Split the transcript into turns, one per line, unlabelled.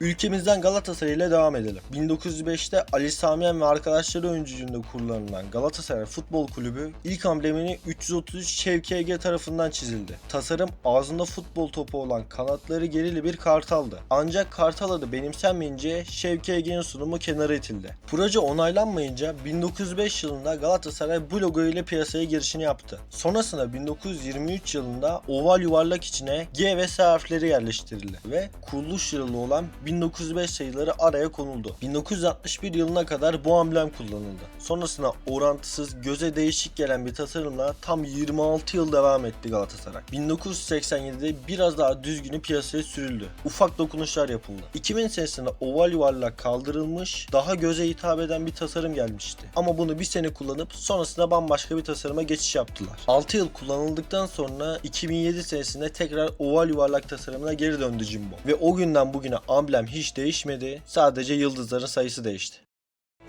Ülkemizden Galatasaray ile devam edelim. 1905'te Ali Samiyen ve arkadaşları öncülüğünde kurulan Galatasaray Futbol Kulübü ilk amblemini 333 Şevki Ege tarafından çizildi. Tasarım ağzında futbol topu olan kanatları gerili bir kartaldı. Ancak kartal adı benimsenmeyince Şevki Ege'nin sunumu kenara itildi. Proje onaylanmayınca 1905 yılında Galatasaray bu logo ile piyasaya girişini yaptı. Sonrasında 1923 yılında oval yuvarlak içine G ve S harfleri yerleştirildi ve kuruluş yılı olan 1905 sayıları araya konuldu. 1961 yılına kadar bu amblem kullanıldı. Sonrasında orantısız, göze değişik gelen bir tasarımla tam 26 yıl devam etti Galatasaray. 1987'de biraz daha düzgünü piyasaya sürüldü. Ufak dokunuşlar yapıldı. 2000 senesinde oval yuvarlak kaldırılmış, daha göze hitap eden bir tasarım gelmişti. Ama bunu bir sene kullanıp sonrasında bambaşka bir tasarıma geçiş yaptılar. 6 yıl kullanıldıktan sonra 2007 senesinde tekrar oval yuvarlak tasarımına geri döndü Jimbo. Ve o günden bugüne amblem hiç değişmedi. Sadece yıldızların sayısı değişti.